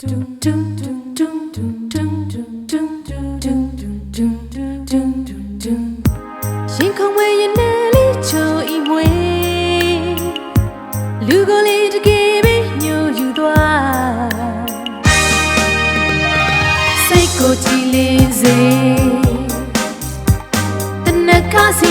ရင်ခုန်ဝဲရင်နဲ့လေးချိုဤမွေလူကိုယ်လေးတကယ်ပဲညိုယူသွားစိတ်ကိုကြည်လင်းစေတနက်ခါစီ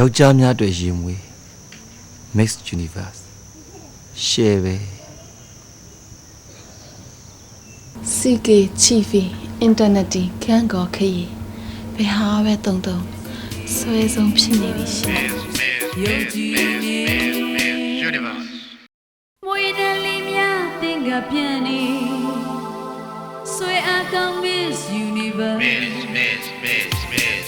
ယောက်ျားများအတွက်ရင်မွေး Mix Universe share ပဲစီကေချီဖီအင်တာနက်တီခန်းကောခရီဘယ်ဟာပဲတုံတုံဆွဲဆုံးဖြစ်နေပြီရှင်ယုံကြည်နေမွေးတယ်လေးများတင်ကပြန်နေဆွေအကောင်း Miss Universe Miss, Miss, Miss, Miss,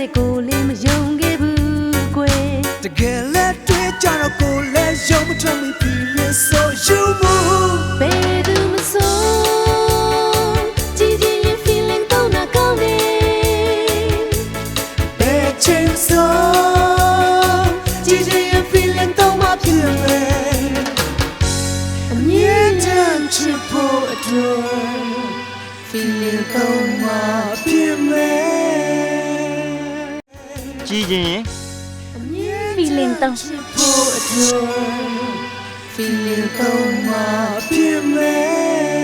တဲ့ကိုလေးမယုံခဲ့ဘူးကွယ်တကယ်လက်တွေ့ကြတော့ကိုလည်းရုံမထွက်မိပြီ Miss so you move ဘယ်သူမဆိုကြည်ကြည်ရင် feeling တော့နာကောင်းနေဘယ်ချင်းဆိုကြည်ကြည်ရင် feeling တော့မဖြစ်လေအမြဲတမ်းချစ်ဖို့အတွက် feeling တော့မဖြစ်လေ ကြည်ချင်းရင် feeling တော့ဖို့အတွက် feeling တော့မဖြစ်လေ